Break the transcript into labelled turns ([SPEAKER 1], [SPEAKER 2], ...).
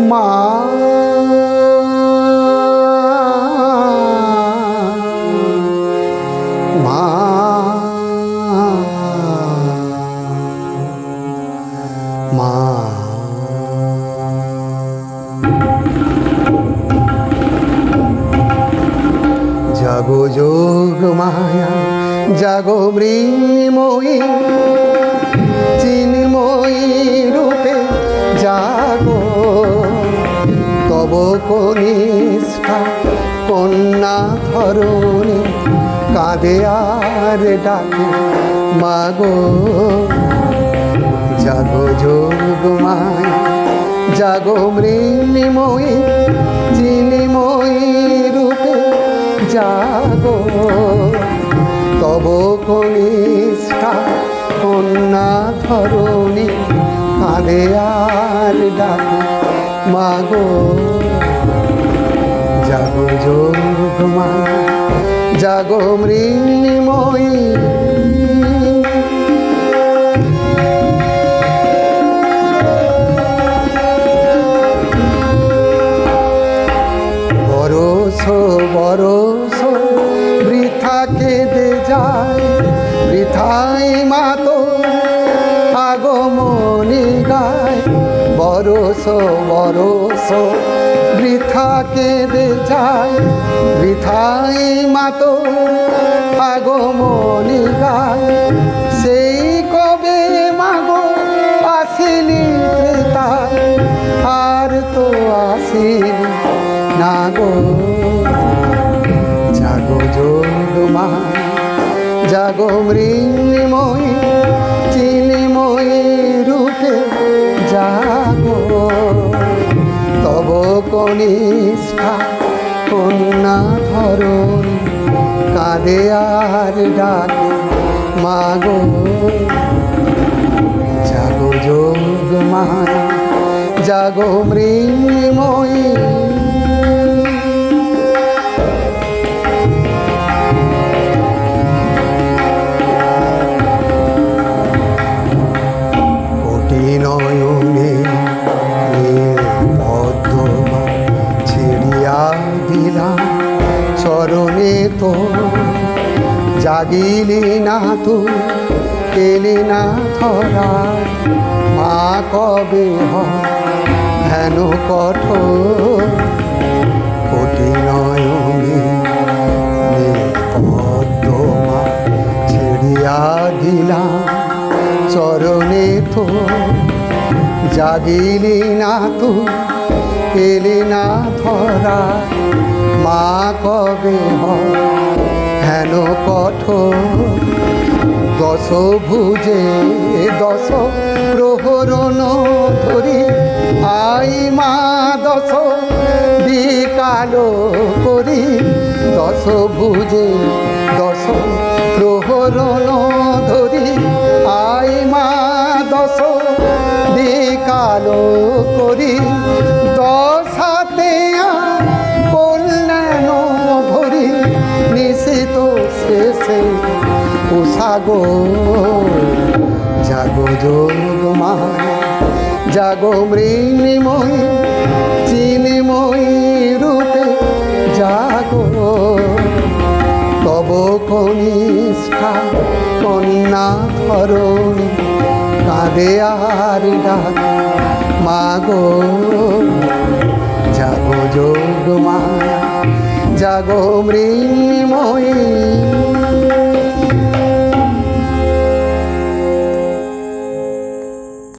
[SPEAKER 1] মা। জাগো যোগ মায়া জাগো মৃন্ময়ী চিন্ময়ী রূপে জাগো ধরণী কাঁদে আর ডাকে, মাগো, জাগো যোগ মায়া জাগো মৃন্ময়ী, চিন্ময়ী রূপে জাগো। তব কনিষ্ঠা কন্যা ধরণী কাঁদে আর ডাকে, মাগো জাগো মৃন্ময়ী বরস বরস বৃথা কেঁদে যায় বৃথাই মাতো আগমনি গায়। বরস বরস বৃথা কেঁদে যায় বৃথাই মাতো আগমনি গায়। সেই কবে মাগো আসিলি ত্রেতায়, আর তো আসিলি না গো। জাগো যোগ মা জাগো মৃন্ময়ী। কনিষ্ঠা কন্যা ধরণ কাঁদে আর ডাকে মাগো। জাগো যোগ মায়া জাগো মৃন্ময়ী। জাগিলি না তু কেলি না ধরা। মা কবে হেন কঠোর কোটি নয়নে পদ্মা ছিড়িয়া দিলাম চরণে তো জাগিলি না তু এলি না ধরা। মা কবে হয় হেন কঠোর দশ ভুজে, দশ প্রহরণ ধরি। আই মা, দশ বিকাল করি। দশ ভুজে, দশ প্রহরণ ধরি। আই মা, দশ বিকাল করি। জাগো যোগ মায়া, জাগো মৃন্ময়ী, চিনিময়ী রূপে জাগো। তব কনিষ্ঠা কন্যা ধরণী, কাঁদে আর ডাক, মাগো। জাগো যোগ মায়া, জাগো মৃন্ময়ী।